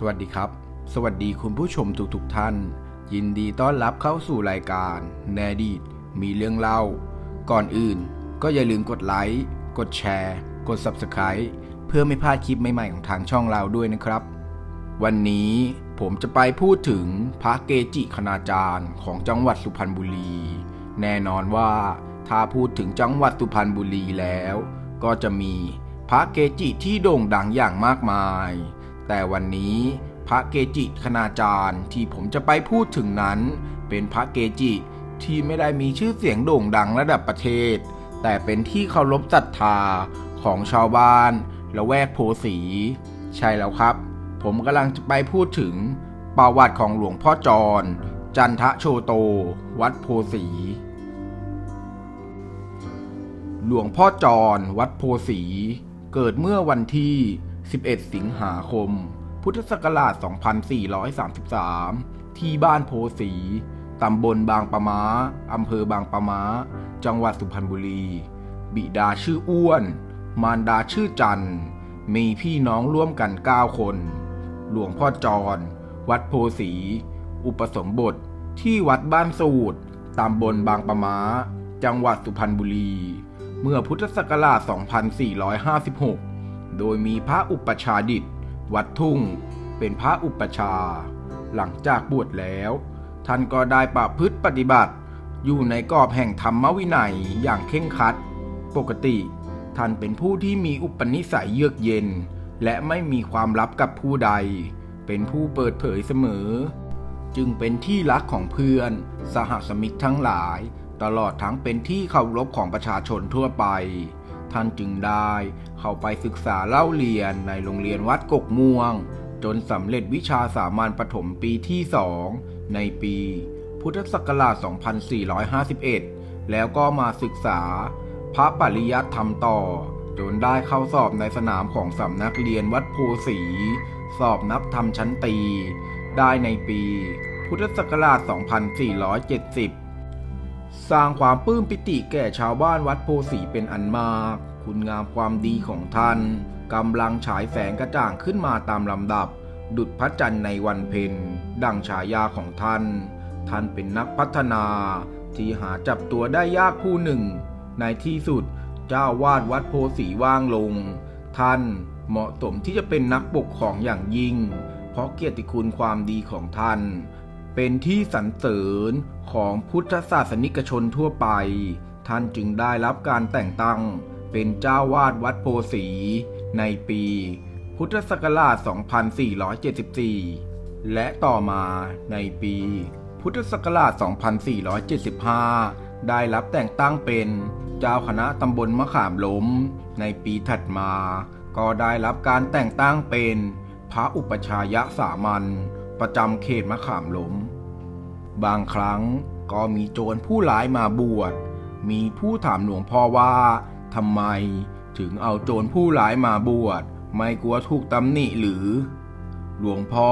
สวัสดีครับ สวัสดีคุณผู้ชมทุกๆทท่าน ยินดีต้อนรับเข้าสู่รายการแนดีตมีเรื่องเล่า ก่อนอื่นก็อย่าลืมกดไลค์กดแชร์ กด Subscribe เพื่อไม่พลาดคลิปใหม่ๆของทางช่องเราด้วยนะครับ วันนี้ผมจะไปพูดถึงพระเกจิคณาจารย์ของจังหวัดสุพรรณบุรี แน่นอนว่าถ้าพูดถึงจังหวัดสุพรรณบุรีแล้ว ก็จะมีพระเกจิที่โด่งดังอย่างมากมาย แต่วันนี้พระเกจิคณาจารย์ที่ผมจะไปพูดถึงนั้น เป็นพระเกจิที่ไม่ได้มีชื่อเสียงโด่งดังระดับประเทศ แต่เป็นที่เคารพศรัทธาของชาวบ้านละแวกโพสี ใช่แล้วครับ ผมกำลังจะไปพูดถึงประวัติของหลวงพ่อจร จันทะโชโต วัดโพสี หลวงพ่อจร วัดโพสี เกิดเมื่อวันที่ 11 สิงหาคม พุทธศักราช 2433 ที่บ้านโพสี ตำบลบางปะมาอำเภอบางปะมา จังหวัดสุพรรณบุรี บิดาชื่ออ้วน มารดาชื่อจัน มีพี่น้องร่วมกัน 9 คน หลวงพ่อจร วัดโพสี อุปสมบทที่วัดบ้านสูตร ตำบลบางปะมา จังหวัดสุพรรณบุรี เมื่อพุทธศักราช 2456 โดยมีพระอุปชาดิษฐ์วัดทุ่ง เป็นพระอุปชา หลังจากบวชแล้ว ท่านก็ได้ประพฤติปฏิบัติ อยู่ในกรอบแห่งธรรมวินัยอย่างเคร่งคัด ปกติ ท่านเป็นผู้ที่มีอุปนิสัยเยือกเย็น และไม่มีความลับกับผู้ใด เป็นผู้เปิดเผยเสมอ จึงเป็นที่รักของเพื่อน สหสมิกทั้งหลาย ตลอดทั้งเป็นที่เคารพของประชาชนทั่วไป ท่านจึงได้เข้าไปศึกษาเล่าเรียนในโรงเรียนวัดกกม่วง จนสำเร็จวิชาสามัญประถมปีที่สองในปี พุทธศักราช 2451 แล้วก็มาศึกษา พระปริยัติธรรมต่อ จนได้เข้าสอบในสนามของสำนักเรียนวัดโพสี สอบนักธรรมชั้นตี ได้ในปี พุทธศักราช 2470 สร้างความปลื้มปิติแก่ชาวบ้านวัดโพสีเป็นอันมาก คุณงามความดีของท่านกำลังฉายแสงกระจ่างขึ้นมาตามลำดับ ดุจพระจันทร์ในวันเพ็ญดังฉายาของท่าน ท่านเป็นนักพัฒนา ที่หาจับตัวได้ยากผู้หนึ่ง ในที่สุดเจ้าวาดวัดโพสีว่างลง ท่านเหมาะสมที่จะเป็นนักปกครองอย่างยิ่ง เพราะเกียรติคุณความดีของท่าน เป็นที่สรรเสริญของพุทธศาสนิกชนทั่วไป ท่านจึงได้รับการแต่งตั้ง เป็นเจ้าวาดวัดโพสี ในปี พุทธศักราช 2474 และต่อมาในปี พุทธศักราช 2475 ได้รับแต่งตั้งเป็นเจ้าคณะตำบลมะขามล้ม ในปีถัดมา ก็ได้รับการแต่งตั้งเป็นพระอุปชายะสามัญ ประจำเขตมะขามล้ม บางครั้งก็มีโจรผู้ร้ายมาบวช มีผู้ถามหลวงพ่อว่าทำไมถึงเอาโจรผู้ร้ายมาบวช ไม่กลัวถูกตำหนิหรือ หลวงพ่อ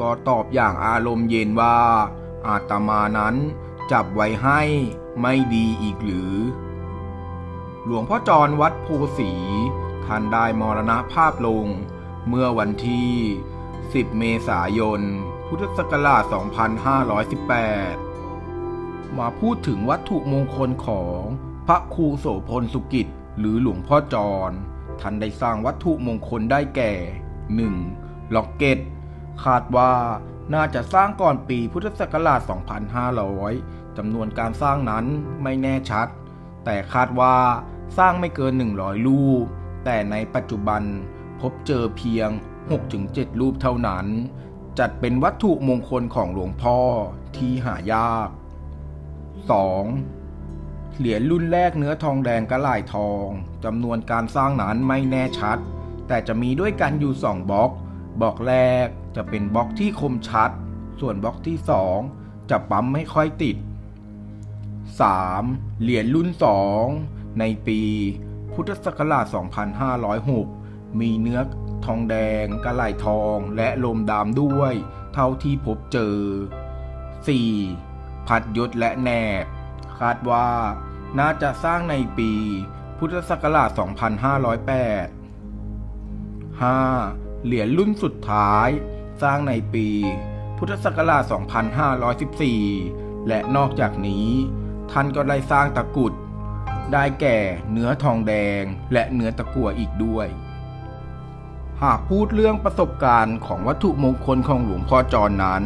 ก็ตอบอย่างอารมณ์เย็นว่า อาตมานั้นจับไว้ให้ไม่ดีอีกหรือ หลวงพ่อจรวัดโพสีท่านได้มรณภาพลง เมื่อวันที่ 10 เมษายน พุทธศักราช 2518 มาพูดถึงวัตถุมงคลของพระครูโสพลสุกิจ หรือหลวงพ่อจร ท่านได้สร้างวัตถุมงคลได้แก่ 1. ล็อกเก็ต คาดว่าน่าจะสร้างก่อนปีพุทธศักราช 2500 จำนวนการสร้างนั้นไม่แน่ชัด แต่คาดว่าสร้างไม่เกิน 100 รูป แต่ในปัจจุบันพบเจอเพียง 6-7 รูปเท่านั้น จัดเป็นวัตถุมงคลของหลวงพ่อที่หายาก 2. เหรียญรุ่นแรกเนื้อทองแดงกระหล่ายทองจำนวนการสร้างนั้นไม่แน่ชัด แต่จะมีด้วยกันอยู่สองบล็อกบล็อกแรกจะเป็นบล็อกที่คมชัด ส่วนบล็อกที่สองจะปั๊มไม่ค่อยติด 3. เหรียญรุ่น 2 ในปี พุทธศักราช 2506 มีเนื้อ ทองแดง กระไหล่ทองและลมดำด้วย เท่าที่พบเจอ 4. พัดยศและแนบ คาดว่าน่าจะสร้างในปี พุทธศักราช 2508 5. เหรียญรุ่นสุดท้าย สร้างในปี พุทธศักราช 2514 และนอกจากนี้ ท่านก็ได้สร้างตะกุด ได้แก่เนื้อทองแดงและเนื้อตะกั่วอีกด้วย หากพูดเรื่องประสบการณ์ของวัตถุมงคลของหลวงพ่อจรนั้น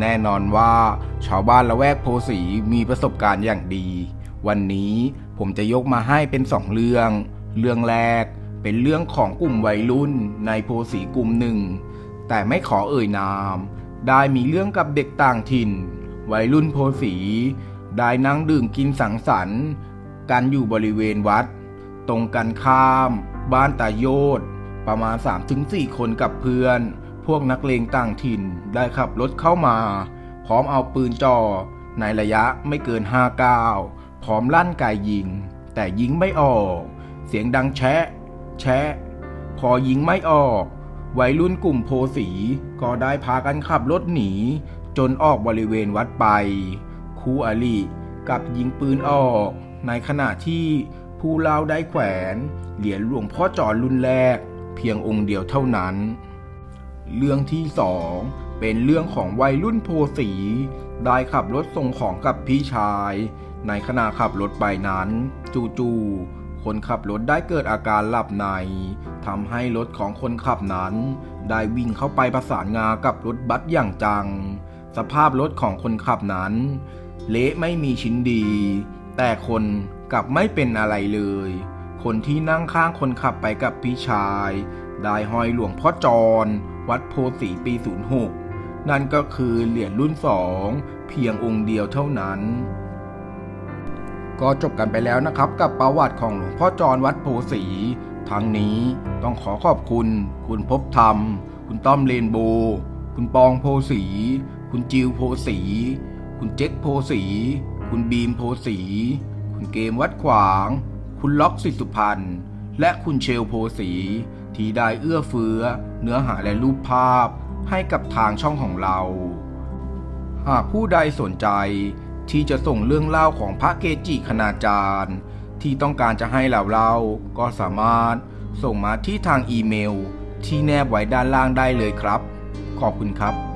แน่นอนว่าชาวบ้านละแวกโพสีมีประสบการณ์อย่างดี วันนี้ผมจะยกมาให้เป็นสองเรื่อง เรื่องแรกเป็นเรื่องของกลุ่มวัยรุ่นในโพสีกลุ่มหนึ่ง แต่ไม่ขอเอ่ยนาม ได้มีเรื่องกับเด็กต่างถิ่น วัยรุ่นโพสีได้นั่งดื่มกินสังสรรค์ กันอยู่บริเวณวัด ตรงกันข้าม บ้านตาโยด ประมาณ 3-4 คนกับเพื่อน พวกนักเลงต่างถิ่นได้ขับรถเข้ามา พร้อมเอาปืนจ่อในระยะไม่เกิน5ก้าวพร้อมลั่นไกยิง แต่ยิงไม่ออก เสียงดังแชะ แชะ พอยิงไม่ออก วัยรุ่นกลุ่มโพสีก็ได้พากันขับรถหนี จนออกบริเวณวัดไป คู่อริกลับยิงปืนออก ในขณะที่ผู้เล่าได้แขวน เหรียญหลวงพ่อจอรุ่นแรก เพียงองค์เดียวเท่านั้น เรื่องที่สองเป็นเรื่องของวัยรุ่นโพสี ได้ขับรถส่งของกับพี่ชาย ในขณะขับรถไปนั้น จู่ๆคนขับรถได้เกิดอาการหลับในทำให้รถของคนขับนั้น ได้วิ่งเข้าไปประสานงากับรถบัสอย่างจัง สภาพรถของคนขับนั้น เละไม่มีชิ้นดี แต่คนกลับไม่เป็นอะไรเลย คนที่นั่งข้างคนขับไปกับพี่ชาย ได้ห้อยหลวงพ่อจร วัดโพสีปี 06 นั่นก็คือเหรียญรุ่นสองเพียงองค์เดียวเท่านั้น ก็จบกันไปแล้วนะครับ กับประวัติของหลวงพ่อจรวัดโพสีทั้งนี้ต้องขอขอบคุณ คุณภพบธรรม คุณต้อมเลนโบ คุณปองโพสี คุณจิวโพสี คุณเจ๊กโพสี คุณบีมโพสี คุณเกมวัดขวาง คุณล็อกสิทธิสุพันธ์และคุณเชลโพสี ที่ได้เอื้อเฟื้อ เนื้อหาและรูปภาพให้กับทางช่องของเรา หากผู้ใดสนใจที่จะส่งเรื่องเล่าของพระเกจิคณาจารย์ ที่ต้องการจะให้เราเล่าก็สามารถส่งมาที่ทางอีเมล ที่แนบไว้ด้านล่างได้เลยครับ ขอบคุณครับ